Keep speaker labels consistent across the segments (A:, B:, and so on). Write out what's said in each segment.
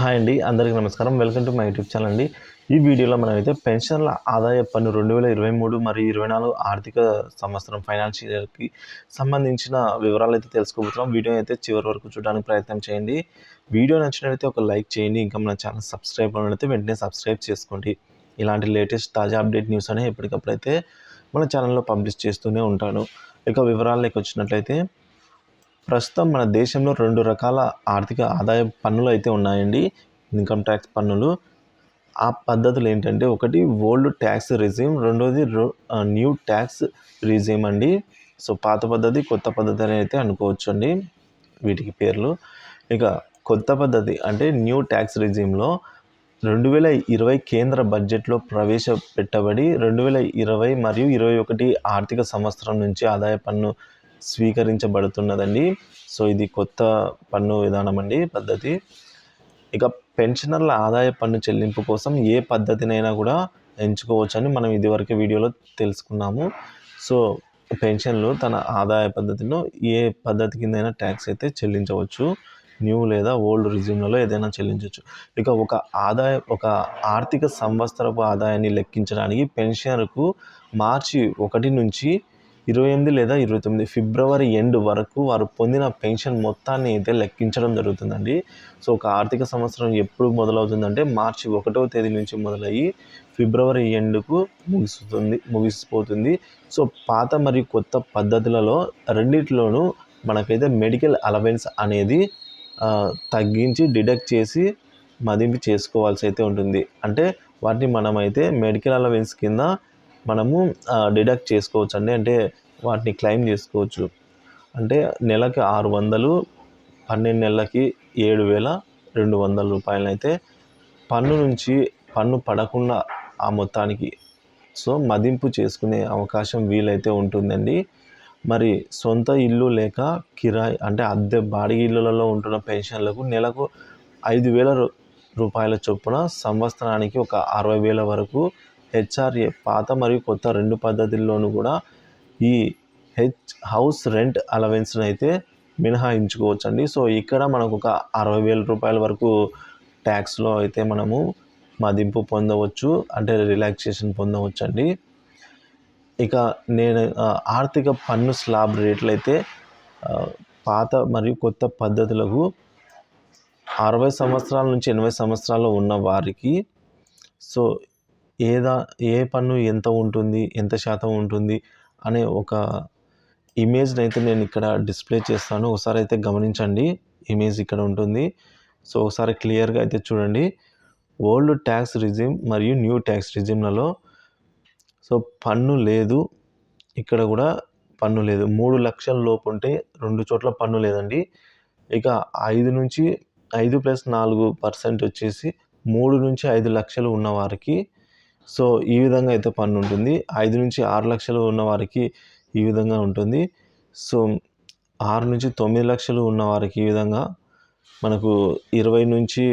A: Hi అండి అందరికీ నమస్కారం. Welcome to my YouTube channel అండి. ఈ వీడియోలో మనం అయితే పెన్షన్ల ఆదాయ పన్ను రెండు వేల ఇరవై మూడు మరియు ఇరవై నాలుగు ఆర్థిక సంవత్సరం ఫైనాన్షియల్ ఇయర్కి సంబంధించిన వివరాలు అయితే తెలుసుకోబోతున్నాం. వీడియో అయితే చివరి వరకు చూడడానికి ప్రయత్నం చేయండి. వీడియో నచ్చినట్లయితే ఒక లైక్ చేయండి. ఇంకా మన ఛానల్ సబ్స్క్రైబ్ అయితే వెంటనే సబ్స్క్రైబ్ చేసుకోండి. ఇలాంటి లేటెస్ట్ తాజా అప్డేట్ న్యూస్ అనే ఎప్పటికప్పుడు అయితే మన ఛానల్లో పబ్లిష్ చేస్తూనే ఉంటాను. ఇక వివరాల్లోకి వచ్చినట్లయితే ప్రస్తుతం మన దేశంలో రెండు రకాల ఆర్థిక ఆదాయ పన్నులు అయితే ఉన్నాయండి. ఇన్కమ్ ట్యాక్స్ పన్నులు. ఆ పద్ధతులు ఏంటంటే ఒకటి ఓల్డ్ ట్యాక్స్ రిజీమ్ రెండోది న్యూ ట్యాక్స్ రిజీమ్ అండి. సో పాత పద్ధతి కొత్త పద్ధతి అని అయితే అనుకోవచ్చు అండి వీటికి పేర్లు. ఇక కొత్త పద్ధతి అంటే న్యూ ట్యాక్స్ రిజీమ్లో రెండు వేల ఇరవై కేంద్ర బడ్జెట్లో ప్రవేశపెట్టబడి రెండు వేల ఇరవై మరియు ఇరవై ఒకటి ఆర్థిక సంవత్సరం నుంచి ఆదాయ పన్ను స్వీకరించబడుతున్నదండి. సో ఇది కొత్త పన్ను విధానం అండి పద్ధతి. ఇక పెన్షనర్ల ఆదాయ పన్ను చెల్లింపు కోసం ఏ పద్ధతినైనా కూడా ఎంచుకోవచ్చని మనం ఇదివరకు వీడియోలో తెలుసుకున్నాము. సో పెన్షన్లు తన ఆదాయ పద్ధతిలో ఏ పద్ధతి కిందైనా ట్యాక్స్ అయితే చెల్లించవచ్చు. న్యూ లేదా ఓల్డ్ రిజ్యూమ్లలో ఏదైనా చెల్లించవచ్చు. ఇక ఒక ఆదాయ ఒక ఆర్థిక సంవత్సరపు ఆదాయాన్ని లెక్కించడానికి పెన్షనర్కు మార్చి ఒకటి నుంచి ఇరవై ఎనిమిది లేదా ఇరవై తొమ్మిది ఫిబ్రవరి ఎండ్ వరకు వారు పొందిన పెన్షన్ మొత్తాన్ని అయితే లెక్కించడం జరుగుతుందండి. సో ఒక ఆర్థిక సంవత్సరం ఎప్పుడు మొదలవుతుందంటే మార్చి ఒకటవ తేదీ నుంచి మొదలయ్యి ఫిబ్రవరి ఎండ్కు ముగిస్తుంది ముగిసిపోతుంది. సో పాత మరియు కొత్త పద్ధతులలో రెండిట్లోనూ మనకైతే మెడికల్ అలవెన్స్ అనేది తగ్గించి డిడక్ట్ చేసి మదింపు చేసుకోవాల్సి అయితే ఉంటుంది. అంటే వాటిని మనమైతే మెడికల్ అలవెన్స్ కింద మనము డిడక్ట్ చేసుకోవచ్చు అండి అంటే వాటిని క్లెయిమ్ చేసుకోవచ్చు. అంటే నెలకి ఆరు వందలు పన్నెండు నెలలకి ఏడు వేల రెండు వందల రూపాయలు అయితే పన్ను నుంచి పన్ను పడకుండా ఆ మొత్తానికి. సో మదింపు చేసుకునే అవకాశం వీలైతే ఉంటుందండి. మరి సొంత ఇల్లు లేక కిరాయి అంటే అద్దె బాడిగ ఇళ్ళలలో ఉంటున్న పెన్షన్లకు నెలకు ఐదు వేల రూపాయల చొప్పున సంవత్సరానికి ఒక అరవై వేల వరకు హెచ్ఆర్ఏ పాత మరియు కొత్త రెండు పద్ధతుల్లోనూ కూడా ఈ హెచ్ హౌస్ రెంట్ అలవెన్స్ని అయితే మినహాయించుకోవచ్చు అండి సో ఇక్కడ మనకు ఒక అరవై వేల రూపాయల వరకు ట్యాక్స్లో అయితే మనము మదింపు పొందవచ్చు అంటే రిలాక్సేషన్ పొందవచ్చు అండి ఇక నేను ఆర్థిక పన్ను స్లాబ్ రేట్లు అయితే పాత మరియు కొత్త పద్ధతులకు అరవై సంవత్సరాల నుంచి ఎనభై సంవత్సరాలు ఉన్న వారికి సో ఏదా ఏ పన్ను ఎంత ఉంటుంది ఎంత శాతం ఉంటుంది అనే ఒక ఇమేజ్ని అయితే నేను ఇక్కడ డిస్ప్లే చేస్తాను. ఒకసారి అయితే గమనించండి. ఇమేజ్ ఇక్కడ ఉంటుంది. సో ఒకసారి క్లియర్గా అయితే చూడండి. ఓల్డ్ ట్యాక్స్ రిజిమ్ మరియు న్యూ ట్యాక్స్ రిజిమ్లలో సో పన్ను లేదు. ఇక్కడ కూడా పన్ను లేదు. మూడు లక్షల లోపు ఉంటే రెండు చోట్ల పన్ను లేదండి. ఇక ఐదు నుంచి ఐదు ప్లస్ నాలుగు పర్సెంట్ వచ్చేసి మూడు నుంచి ఐదు లక్షలు ఉన్నవారికి సో ఈ విధంగా అయితే పన్ను ఉంటుంది. ఐదు నుంచి ఆరు లక్షలు ఉన్న వారికి ఈ విధంగా ఉంటుంది. సో ఆరు నుంచి తొమ్మిది లక్షలు ఉన్న వారికి ఈ విధంగా మనకు ఇరవై నుంచి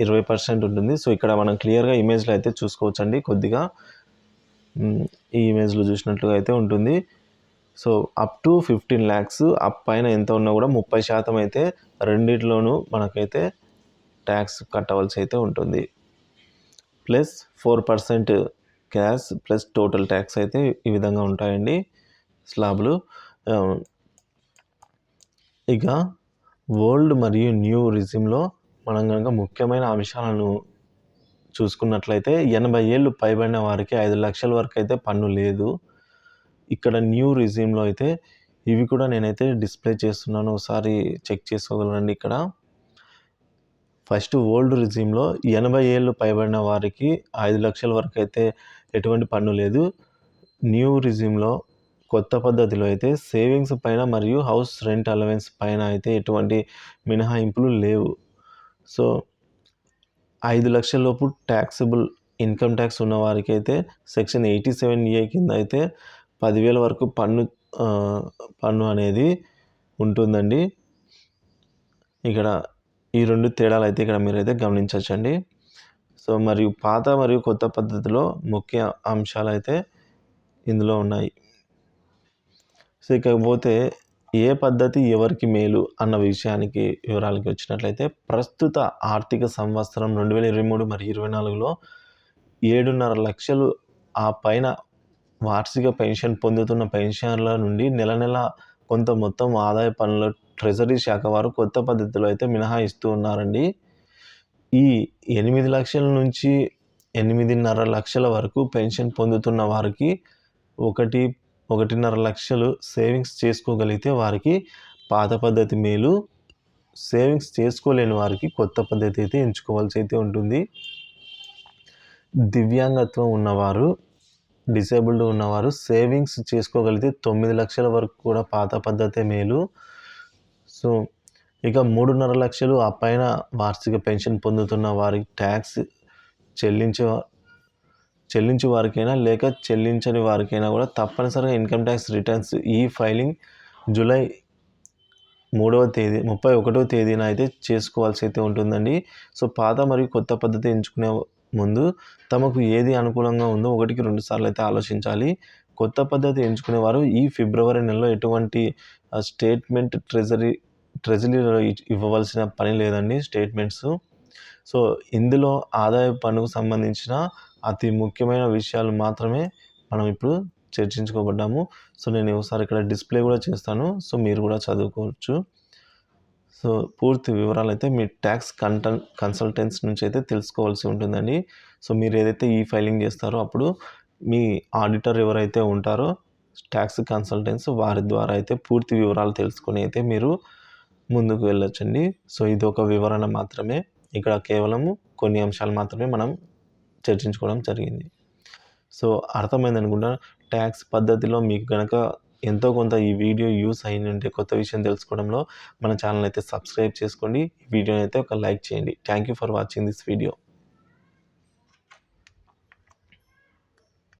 A: ఇరవై పర్సెంట్ ఉంటుంది. సో ఇక్కడ మనం క్లియర్గా ఇమేజ్లో అయితే చూసుకోవచ్చండి కొద్దిగా. ఈ ఇమేజ్లో చూసినట్లుగా అయితే ఉంటుంది. So up to fifteen lakhs up పైన ఎంత ఉన్నా కూడా ముప్పై శాతం అయితే రెండిట్లోనూ మనకైతే ట్యాక్స్ కట్టవలసి అయితే ఉంటుంది. Plus four percent cash plus total tax అయితే ఈ విధంగా ఉంటాయండి స్లాబ్లు. ఇక ఓల్డ్ మరియు న్యూ రిజిమ్లో మనం కనుక ముఖ్యమైన అంశాలను చూసుకున్నట్లయితే ఎనభై ఏళ్ళు పైబడిన వారికి ఐదు లక్షల వరకు అయితే పన్ను లేదు. ఇక్కడ న్యూ రిజిమ్లో అయితే ఇవి కూడా నేనైతే డిస్ప్లే చేస్తున్నాను. ఒకసారి చెక్ చేసుకోగలనండి ఇక్కడ? ఫస్ట్ ఓల్డ్ రిజ్యూమ్లో ఎనభై ఏళ్ళు పైబడిన వారికి ఐదు లక్షల వరకు అయితే ఎటువంటి పన్ను లేదు. న్యూ రిజిమ్లో కొత్త పద్ధతిలో అయితే సేవింగ్స్ పైన మరియు హౌస్ రెంట్ అలవెన్స్ పైన అయితే ఎటువంటి మినహాయింపులు లేవు. సో ఐదు లక్షల లోపు ట్యాక్సిబుల్ ఇన్కమ్ ట్యాక్స్ ఉన్న వారికి అయితే సెక్షన్ ఎయిటీ సెవెన్ ఏ కింద అయితే పదివేల వరకు పన్ను పన్ను అనేది ఉంటుందండి. ఇక్కడ ఈ రెండు తేడాలు అయితే ఇక్కడ మీరైతే గమనించవచ్చండి సో మరియు పాత మరియు కొత్త పద్ధతిలో ముఖ్య అంశాలు అయితే ఇందులో ఉన్నాయి. సో ఇకపోతే ఏ పద్ధతి ఎవరికి మేలు అన్న విషయానికి వివరాలకి వచ్చినట్లయితే ప్రస్తుత ఆర్థిక సంవత్సరం రెండు వేల ఇరవై మూడు మరియు ఇరవై నాలుగులో ఏడున్నర లక్షలు ఆ పైన వార్షిక పెన్షన్ పొందుతున్న పెన్షనర్ల నుండి నెల నెల కొంత మొత్తం ఆదాయ పన్నులు ట్రెజరీ శాఖ వారు కొత్త పద్ధతిలో అయితే మినహాయిస్తూ ఉన్నారండి. ఈ ఎనిమిది లక్షల నుంచి ఎనిమిదిన్నర లక్షల వరకు పెన్షన్ పొందుతున్న వారికి ఒకటి ఒకటిన్నర లక్షలు సేవింగ్స్ చేసుకోగలిగితే వారికి పాత పద్ధతి మేలు సేవింగ్స్ చేసుకోలేని వారికి కొత్త పద్ధతి అయితే ఎంచుకోవాల్సి అయితే ఉంటుంది. దివ్యాంగత్వం ఉన్నవారు డిసేబుల్డ్ ఉన్నవారు సేవింగ్స్ చేసుకోగలిగితే తొమ్మిది లక్షల వరకు కూడా పాత పద్ధతే మేలు సో ఇక మూడున్నర లక్షలు ఆ పైన వార్షిక పెన్షన్ పొందుతున్న వారికి ట్యాక్స్ చెల్లించే చెల్లించే వారికైనా లేక చెల్లించని వారికైనా కూడా తప్పనిసరిగా income tax returns e filing July మూడవ తేదీ ముప్పై ఒకటవ తేదీన అయితే చేసుకోవాల్సి అయితే ఉంటుందండి. సో పాత మరియు కొత్త పద్ధతి ఎంచుకునే ముందు తమకు ఏది అనుకూలంగా ఉందో ఒకటికి రెండు సార్లు అయితే ఆలోచించాలి. కొత్త పద్ధతి ఎంచుకునేవారు ఈ ఫిబ్రవరి నెలలో ఎటువంటి స్టేట్మెంట్ ట్రెజరీ ట్రెజరీలో ఇవ్వవలసిన పని లేదండి స్టేట్మెంట్స్ సో ఇందులో ఆదాయ పన్నుకు సంబంధించిన అతి ముఖ్యమైన విషయాలు మాత్రమే మనం ఇప్పుడు చర్చించుకోబడ్డాము. సో నేను ఒకసారి ఇక్కడ డిస్ప్లే కూడా చేస్తాను. సో మీరు కూడా చదువుకోవచ్చు. సో పూర్తి వివరాలు అయితే మీ ట్యాక్స్ కంటన్ కన్సల్టెన్స్ నుంచి అయితే తెలుసుకోవాల్సి ఉంటుందండి. సో మీరు ఏదైతే ఈ ఫైలింగ్ చేస్తారో అప్పుడు మీ ఆడిటర్ ఎవరైతే ఉంటారో ట్యాక్స్ కన్సల్టెంట్స్ వారి ద్వారా అయితే పూర్తి వివరాలు తెలుసుకొని అయితే మీరు ముందుకు వెళ్ళొచ్చండి. సో ఇది ఒక వివరణ మాత్రమే. ఇక్కడ కేవలము కొన్ని అంశాలు మాత్రమే మనం చర్చించుకోవడం జరిగింది. సో అర్థమైంది అనుకుంటా ట్యాక్స్ పద్ధతిలో మీకు కనుక ఎంతో కొంత ఈ వీడియో యూస్ అయిన ఉంటే కొత్త విషయం తెలుసుకోవడంలో మన ఛానల్ అయితే సబ్స్క్రైబ్ చేసుకోండి. ఈ వీడియోని అయితే ఒక లైక్ చేయండి. Thank you for watching this video.